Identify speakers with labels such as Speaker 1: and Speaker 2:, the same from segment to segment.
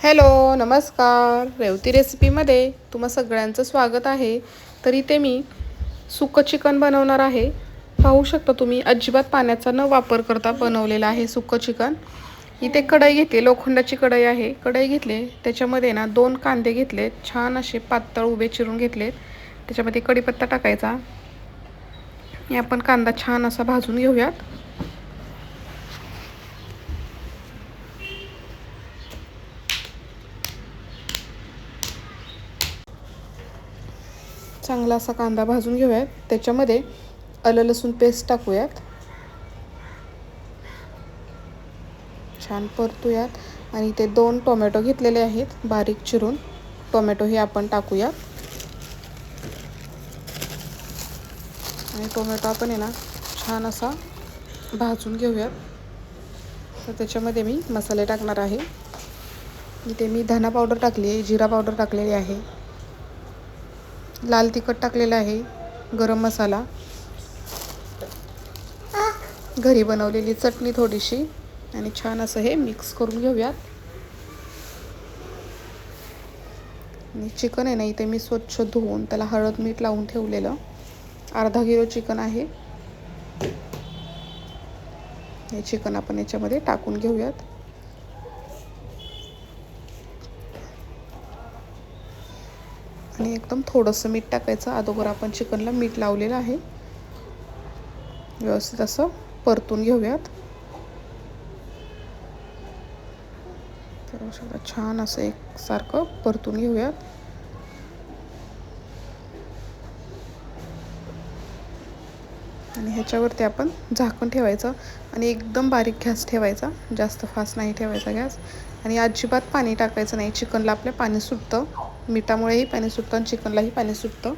Speaker 1: Hello नमस्कार. रेवती रेसिपीमध्ये तुम्हा सगळ्यांचं स्वागत आहे. तर इथे मी सुकं चिकन बनवणार आहे. पाहू शकता तुम्ही अजिबात पाण्याचा न वापर करता बनवलेला आहे सुकं चिकन. इथे कढई घेतली लोखंडाची कढई आहे. कढई घेतली त्याच्यामध्ये ना दोन कांदे घेतले छान असे पातळ उभे चिरून घेतलेत त्याच्यामध्ये कढीपत्ता टाकायचा. आपण कांदा छान असा भाजून घेऊयात. चांगला असा कांदा भाजून घेऊयात. त्याच्यामध्ये आलं लसूण पेस्ट टाकूयात. छान परतूयात. आणि ते दोन टोमॅटो घेतलेले आहेत बारीक चिरून. टोमॅटो हे आपण टाकूयात. आणि टोमॅटो आपण आहे ना छान असा भाजून घेऊयात. तर त्याच्यामध्ये मी मसाले टाकणार आहे. इथे मी धना पावडर टाकली आहे जिरा पावडर टाकलेली आहे. लाल तिखट टाकलेलं आहे गरम मसाला. घरी बनवलेली चटणी थोडीशी आणि छान असं हे मिक्स करून घेऊयात. आणि चिकन आहे ना इथे मी स्वच्छ धुवून त्याला हळद मीठ लावून ठेवलेलं. अर्धा किलो चिकन आहे. हे चिकन आपण याच्यामध्ये टाकून घेऊयात. आणि एकदम थोडंसं मीठ टाकायचं. अगोदर आपण चिकनला मीठ लावलेलं आहे. व्यवस्थित असं परतून घेऊयात. तर छान असं एकसारखं परतून घेऊयात. आणि ह्याच्यावरती आपण झाकण ठेवायचं. आणि एकदम बारीक गॅस ठेवायचा. जास्त फास्ट नाही ठेवायचा गॅस. आणि अजिबात पाणी टाकायचं नाही. चिकनला आपल्या पाणी सुटतं. मिठामुळेही पाणी सुटतं आणि चिकनलाही पाणी सुटतं.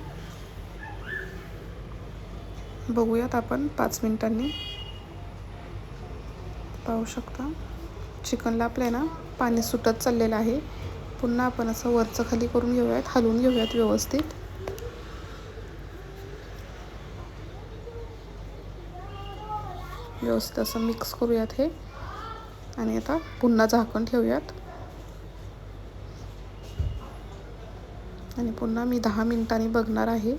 Speaker 1: बघूयात आपण पाच मिनिटांनी. पाहू शकता. चिकनला आपल्या ना पाणी सुटत चाललेलं आहे. पुन्हा आपण असं वरचं खाली करून घेऊयात हलवून घेऊयात व्यवस्थित. व्यवस्थित असं मिक्स करूयात हे. आणि आता पुन्हा झाकण ठेवूयात. आणि पुन्हा मी दहा मिनिटांनी बघणार आहे.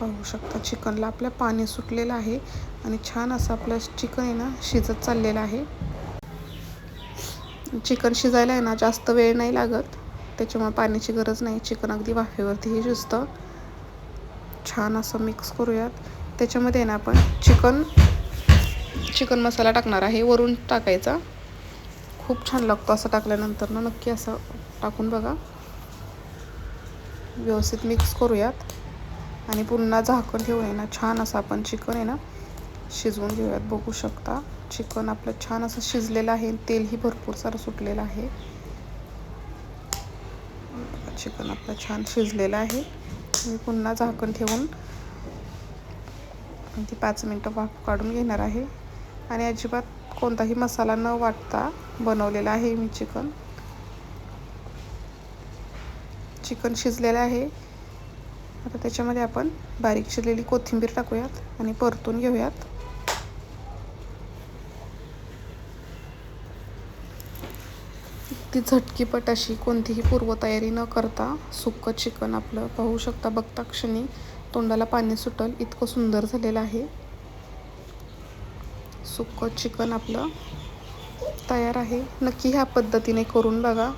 Speaker 1: पाहू शकता चिकनला आपल्या पाणी सुटलेलं आहे आणि छान असं आपलं चिकन आहे ना शिजत चाललेलं आहे. चिकन शिजायला आहे ना जास्त वेळ नाही लागत. त्याच्यामुळे पाण्याची गरज नाही. चिकन अगदी वाफेवरतीही शिजतं. छान असं मिक्स करूयात. त्याच्यामध्ये ना आपण चिकन चिकन मसाला टाकणार आहे वरून टाकायचा. खूप छान लागतो असं टाकल्यानंतर ना नक्की असं टाकून बघा. व्यवस्थित मिक्स करूयात. आणि पुन्हा झाकण ठेवून आहे ना छान असं आपण चिकन आहे ना शिजवून घेऊयात. बघू शकता चिकन आपलं छान असं शिजलेलं आहे. तेलही भरपूर सारं सुटलेलं आहे. चिकन आपलं छान शिजलेलं आहे. मी पुन्हा झाकण ठेवून ती पाच मिनटं वाफ काढून घेणार आहे. आणि अजिबात कोणताही मसाला न वाटता बनवलेला आहे मी चिकन. चिकन शिजलेलं आहे. आता त्याच्यामध्ये आपण बारीक चिरलेली कोथिंबीर टाकूयात आणि परतून घेऊयात. ती झटकीपट अशी कोणतीही पूर्वतयारी न करता सुक्कं चिकन आपलं पाहू शकता. बघता क्षणी तोंडाला पाणी सुटल. इतकं सुंदर झालेलं आहे. सुक्कं चिकन आपलं तयार आहे. नक्की ह्या पद्धतीने करून बघा.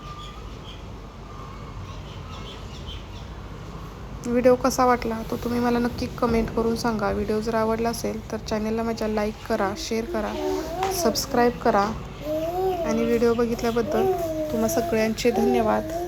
Speaker 1: व्हिडिओ कसा वाटला तो तुम्ही मला नक्की कमेंट करून सांगा. व्हिडिओ जर आवडला असेल तर चॅनलला माझ्या लाईक करा शेअर करा सबस्क्राईब करा. आणि व्हिडिओ बघितल्याबद्दल तुम्हा सगळ्यांचे धन्यवाद.